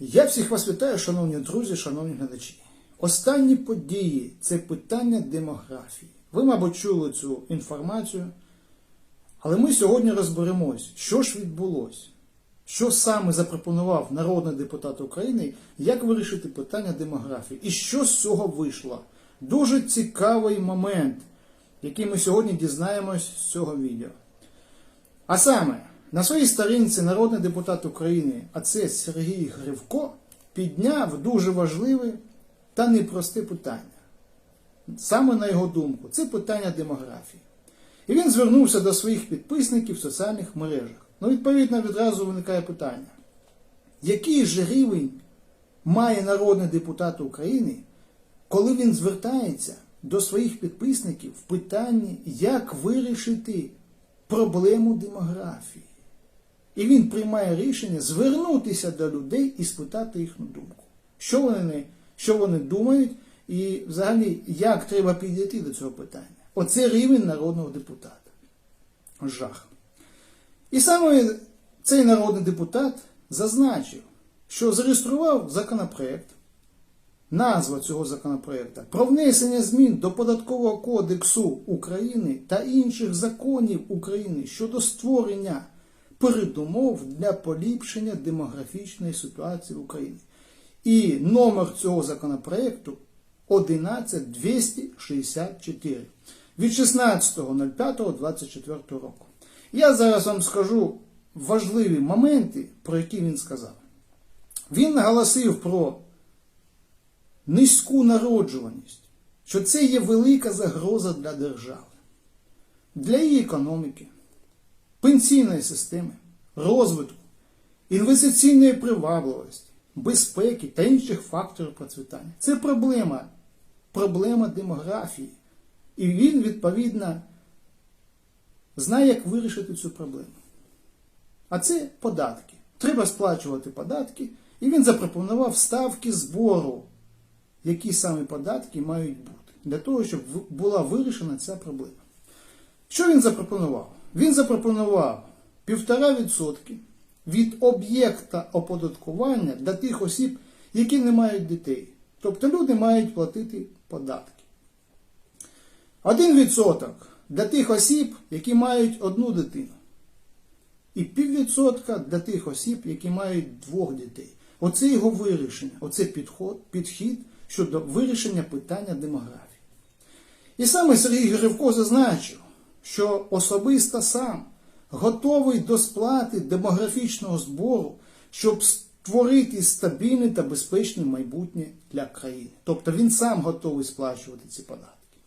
Я всіх вас вітаю, шановні друзі, шановні глядачі. Останні події це питання демографії. Ви, мабуть, чули цю інформацію, але ми сьогодні розберемось, що ж відбулося, що саме запропонував народний депутат України, як вирішити питання демографії і що з цього вийшло. Дуже цікавий момент, який ми сьогодні дізнаємось з цього відео. А саме, на своїй сторінці народний депутат України, а це Сергій Гривко, підняв дуже важливе та непросте питання. Саме на його думку, це питання демографії. І він звернувся до своїх підписників в соціальних мережах. Ну, відповідно, відразу виникає питання: який же рівень має народний депутат України, коли він звертається до своїх підписників в питанні, як вирішити проблему демографії? І він приймає рішення звернутися до людей і спитати їхню думку. Що вони, що вони думають, і взагалі як треба підійти до цього питання. Оце рівень народного депутата. Жах. І саме цей народний депутат зазначив, що зареєстрував законопроект, назва цього законопроекту про внесення змін до Податкового кодексу України та інших законів України щодо створення передумов для поліпшення демографічної ситуації в Україні. І номер цього законопроекту 11264 від 16.05.24 року. Я зараз вам скажу важливі моменти, про які він сказав. Він наголосив про низьку народжуваність, що це є велика загроза для держави, для її економіки, пенсійної системи, розвитку, інвестиційної привабливості, безпеки та інших факторів процвітання. Це проблема, проблема демографії. І він, відповідно, знає, як вирішити цю проблему. А це податки. Треба сплачувати податки, і він запропонував ставки збору, які саме податки мають бути, для того, щоб була вирішена ця проблема. Що він запропонував? Він запропонував 1,5% від об'єкта оподаткування для тих осіб, які не мають дітей. Тобто люди мають платити податки. 1% для тих осіб, які мають одну дитину. І піввідсотка для тих осіб, які мають двох дітей. Оце його вирішення, оце підход, підхід щодо вирішення питання демографії. І саме Сергій Гривко зазначив, що особисто сам готовий до сплати демографічного збору, щоб створити стабільне та безпечне майбутнє для країни. Тобто він сам готовий сплачувати ці податки.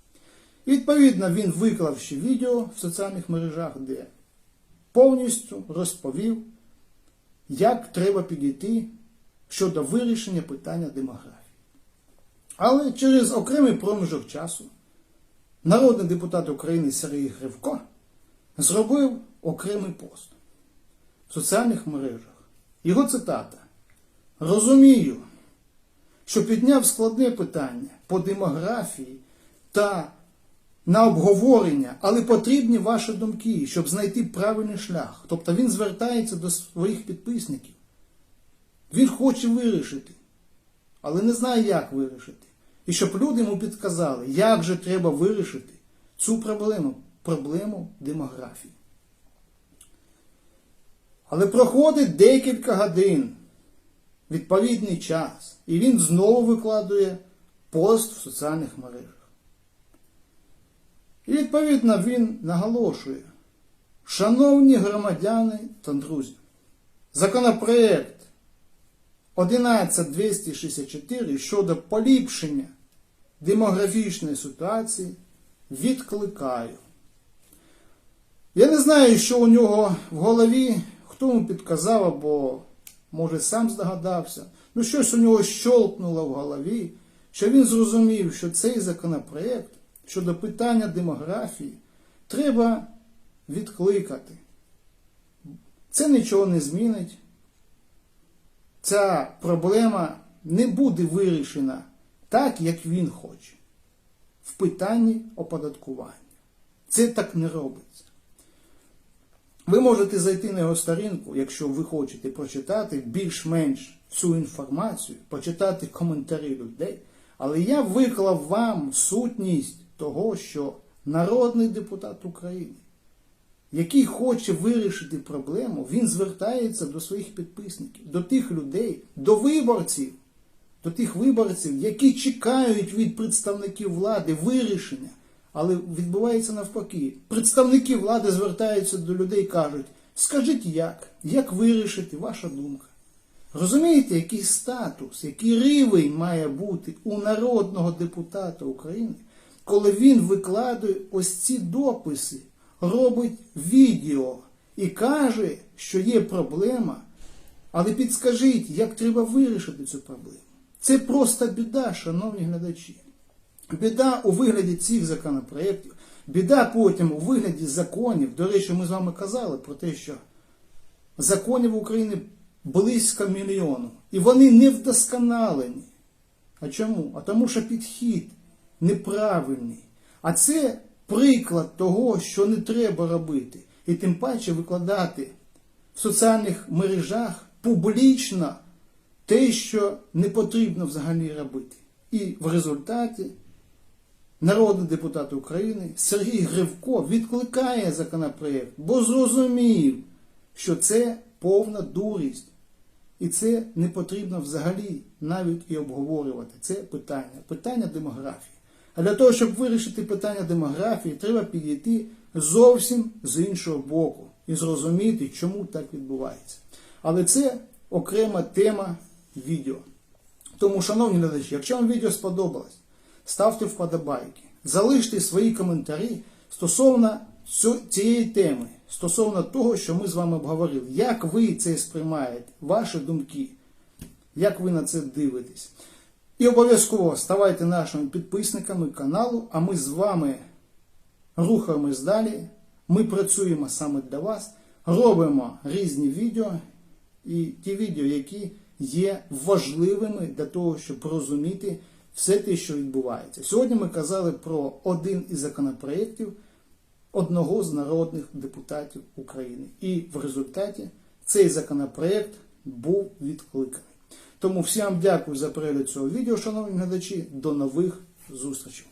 Відповідно він виклав ще відео в соціальних мережах, де повністю розповів, як треба підійти щодо вирішення питання демографії. Але через окремий проміжок часу народний депутат України Сергій Гривко зробив окремий пост в соціальних мережах. Його цитата. Розумію, що підняв складне питання по демографії та на обговорення, але потрібні ваші думки, щоб знайти правильний шлях. Тобто він звертається до своїх підписників. Він хоче вирішити, але не знає, як вирішити. І щоб люди йому підказали, як же треба вирішити цю проблему, проблему демографії. Але проходить декілька годин, відповідний час, і він знову викладує пост в соціальних мережах. І відповідно він наголошує, шановні громадяни та друзі, законопроект 11264 щодо поліпшення демографічної ситуації відкликаю. Я не знаю, що у нього в голові, хто йому підказав, або, може, сам здогадався. Ну, щось у нього щолкнуло в голові, що він зрозумів, що цей законопроект щодо питання демографії треба відкликати. Це нічого не змінить. Ця проблема не буде вирішена так, як він хоче. В питанні оподаткування. Це так не робиться. Ви можете зайти на його сторінку, якщо ви хочете прочитати більш-менш всю інформацію, почитати коментарі людей. Але я виклав вам сутність того, що народний депутат України, який хоче вирішити проблему, він звертається до своїх підписників, до тих людей, до виборців, до тих виборців, які чекають від представників влади вирішення. Але відбувається навпаки. Представники влади звертаються до людей і кажуть, скажіть як, як вирішити ваша думка. Розумієте, який статус, який рівень має бути у народного депутата України, коли він викладує ось ці дописи, робить відео і каже, що є проблема, але підскажіть, як треба вирішити цю проблему. Це просто біда, шановні глядачі. Біда у вигляді цих законопроєктів, біда потім у вигляді законів. До речі, ми з вами казали про те, що законів України близько мільйону. І вони не вдосконалені. А чому? А тому, що підхід неправильний. А це приклад того, що не треба робити. І тим паче викладати в соціальних мережах публічно те, що не потрібно взагалі робити. І в результаті народний депутат України Сергій Гривко відкликає законопроєкт, бо зрозумів, що це повна дурість. І це не потрібно взагалі навіть і обговорювати. Це питання, питання демографії. А для того, щоб вирішити питання демографії, треба підійти зовсім з іншого боку і зрозуміти, чому так відбувається. Але це окрема тема відео. Тому, шановні глядачі, якщо вам відео сподобалось, ставте вподобайки, залиште свої коментарі стосовно цієї теми, стосовно того, що ми з вами обговорили. Як ви це сприймаєте, ваші думки, як ви на це дивитесь. І обов'язково ставайте нашими підписниками каналу, а ми з вами рухаємось далі. Ми працюємо саме для вас, робимо різні відео і ті відео, які є важливими для того, щоб розуміти все те, що відбувається. Сьогодні ми казали про один із законопроєктів одного з народних депутатів України. І в результаті цей законопроєкт був відкликаний. Тому всім дякую за перегляд цього відео, шановні глядачі. До нових зустрічей.